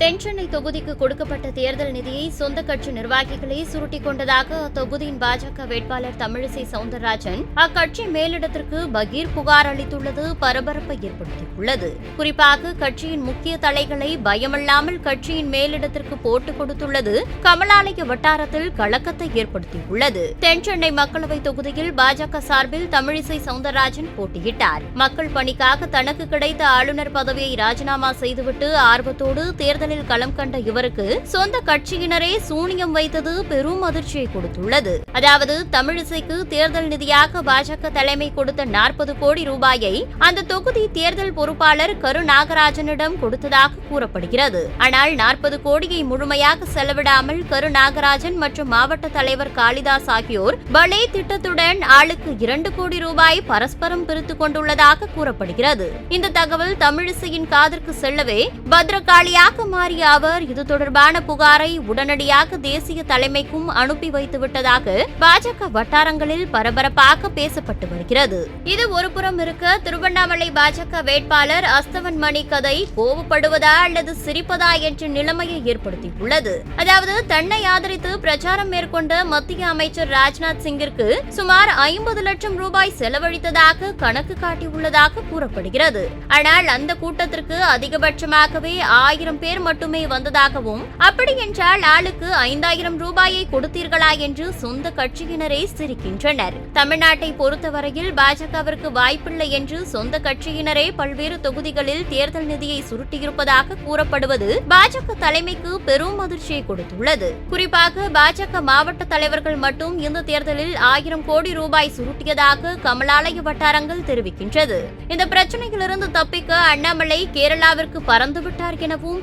தென்சென்னை தொகுதிக்கு கொடுக்கப்பட்ட தேர்தல் நிதியை சொந்த கட்சி நிர்வாகிகளே சுருட்டிக் கொண்டதாக அத்தொகுதியின் பாஜக வேட்பாளர் தமிழிசை சவுந்தரராஜன் அக்கட்சி மேலிடத்திற்கு பகீர் புகார் அளித்துள்ளது பரபரப்பை ஏற்படுத்தியுள்ளது. குறிப்பாக கட்சியின் முக்கிய தலைகளை பயமில்லாமல் கட்சியின் மேலிடத்திற்கு போட்டுக் கொடுத்துள்ளது கமலாலய வட்டாரத்தில் கலக்கத்தை ஏற்படுத்தியுள்ளது. தென்சென்னை மக்களவை தொகுதியில் பாஜக சார்பில் தமிழிசை சவுந்தரராஜன் போட்டியிட்டார். மக்கள் பணிக்காக தனக்கு கிடைத்த ஆளுநர் பதவியை ராஜினாமா செய்துவிட்டு ஆர்வத்தோடு தேர்தல் தேர்தலில் களம் கண்ட இவருக்கு சொந்த கட்சியினரே சூனியம் வைத்தது பெரும் அதிர்ச்சியை கொடுத்துள்ளது. அதாவது தமிழிசைக்கு தேர்தல் நிதியாக பாஜக தலைமை கொடுத்த நாற்பது கோடி ரூபாயை அந்த தொகுதி தேர்தல் பொறுப்பாளர் கரு நாகராஜனிடம் கொடுத்ததாக கூறப்படுகிறது. ஆனால் நாற்பது கோடியை முழுமையாக செலவிடாமல் கரு நாகராஜன் மற்றும் மாவட்ட தலைவர் காளிதாஸ் ஆகியோர் பலே திட்டத்துடன் ஆளுக்கு இரண்டு கோடி ரூபாய் பரஸ்பரம் பிரித்துக் கொண்டுள்ளதாக கூறப்படுகிறது. இந்த தகவல் தமிழிசையின் காதிற்கு செல்லவே பத்ரகாளியாக தடுமாறிய அவர் இது தொடர்பான புகாரை உடனடியாக தேசிய தலைமைக்கும் அனுப்பி வைத்துவிட்டதாக பாஜக வட்டாரங்களில் பரபரப்பாக பேசப்பட்டு வருகிறது. இது ஒருபுறம் இருக்க திருவண்ணாமலை பாஜக வேட்பாளர் அஸ்தவன் மணி கதை கோவப்படுவதா அல்லது சிரிப்பதா என்ற நிலைமையை ஏற்படுத்தியுள்ளது. அதாவது தன்னை ஆதரித்து பிரச்சாரம் மேற்கொண்ட மத்திய அமைச்சர் ராஜ்நாத் சிங்கிற்கு சுமார் ஐம்பது லட்சம் ரூபாய் செலவழித்ததாக கணக்கு காட்டியுள்ளதாக கூறப்படுகிறது. ஆனால் அந்த கூட்டத்திற்கு அதிகபட்சமாகவே ஆயிரம் பேர் மட்டுமே வந்ததாகவும் அப்படி என்றால் ஆளுக்கு ஐந்தாயிரம் ரூபாயை கொடுத்தீர்களா என்று சொந்த கட்சியினரே சிரிக்கின்றனர். தமிழ்நாட்டை பொறுத்தவரையில் பாஜகவிற்கு வாய்ப்பில்லை என்று சொந்த கட்சியினரே பல்வேறு தொகுதிகளில் தேர்தல் நிதியை சுருட்டியிருப்பதாக கூறப்படுவது பாஜக தலைமைக்கு பெரும் அதிர்ச்சியை கொடுத்துள்ளது. குறிப்பாக பாஜக மாவட்ட தலைவர்கள் மட்டும் இந்த தேர்தலில் ஆயிரம் கோடி ரூபாய் சுருட்டியதாக கமலாலய வட்டாரங்கள் தெரிவிக்கின்றது. இந்த பிரச்சனையிலிருந்து தப்பிக்க அண்ணாமலை கேரளாவிற்கு பறந்துவிட்டார் எனவும்